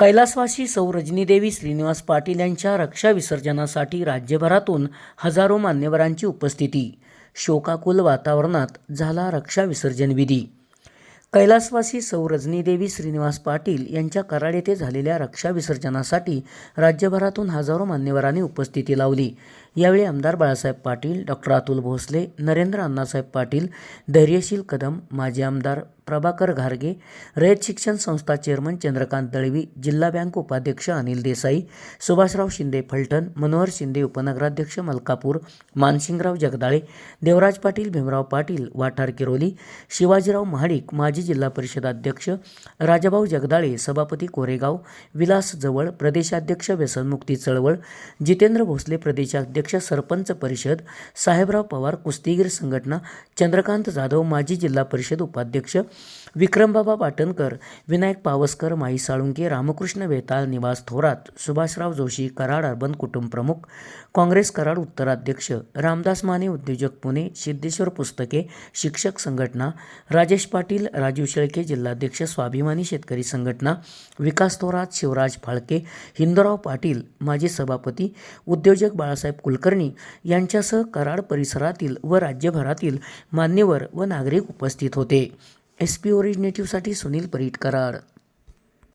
कैलासवासी सौ रजनीदेवी श्रीनिवास पाटील यांच्या रक्षा विसर्जनासाठी राज्यभरातून हजारो मान्यवरांची उपस्थिती. शोकाकुल वातावरणात झाला रक्षा विसर्जन विधी. कैलासवासी सौ रजनीदेवी श्रीनिवास पाटील यांच्या कराड येथे झालेल्या रक्षा विसर्जनासाठी राज्यभरातून हजारो मान्यवरांनी उपस्थिती लावली. यावेळी आमदार बाळासाहेब पाटील डॉक्टर अतुल भोसले नरेंद्र अण्णासाहेब पाटील धैर्यशील कदम माजी आमदार प्रभाकर घारगे रयत शिक्षण संस्था चेअरमन चंद्रकांत दळवी जिल्हा बँक उपाध्यक्ष अनिल देसाई सुभाषराव शिंदे फलटण मनोहर शिंदे उपनगराध्यक्ष मलकापूर मानसिंगराव जगदाळे देवराज पाटील भीमराव पाटील वाठार किरोली शिवाजीराव महाडिक माजी जिल्हा परिषद अध्यक्ष राजाभाऊ जगदाळे सभापती कोरेगाव विलास जवळ प्रदेशाध्यक्ष व्यसनमुक्ती चळवळ जितेंद्र भोसले प्रदेशाध्यक्ष सरपंच परिषद साहेबराव पवार कुस्तीगीर संघटना चंद्रकांत जाधव माजी जिल्हा परिषद उपाध्यक्ष विक्रमबाबा पाटणकर विनायक पावसकर माई साळुंके रामकृष्ण वेताळ निवास थोरात सुभाषराव जोशी कराड अर्बन कुटुंब प्रमुख काँग्रेस कराड उत्तराध्यक्ष रामदास माने उद्योजक पुणे सिद्धेश्वर पुस्तके शिक्षक संघटना राजेश पाटील राजीव शेळके जिल्हाध्यक्ष स्वाभिमानी शेतकरी संघटना विकास थोरात शिवराज फाळके हिंदराव पाटील माजी सभापती उद्योजक बाळासाहेब कुलकर्णी यांच्यासह कराड परिसरातील व राज्यभरातील मान्यवर व नागरिक उपस्थित होते. एस पी ओरिजिनेटिव्हसाठी सुनील परीट कराड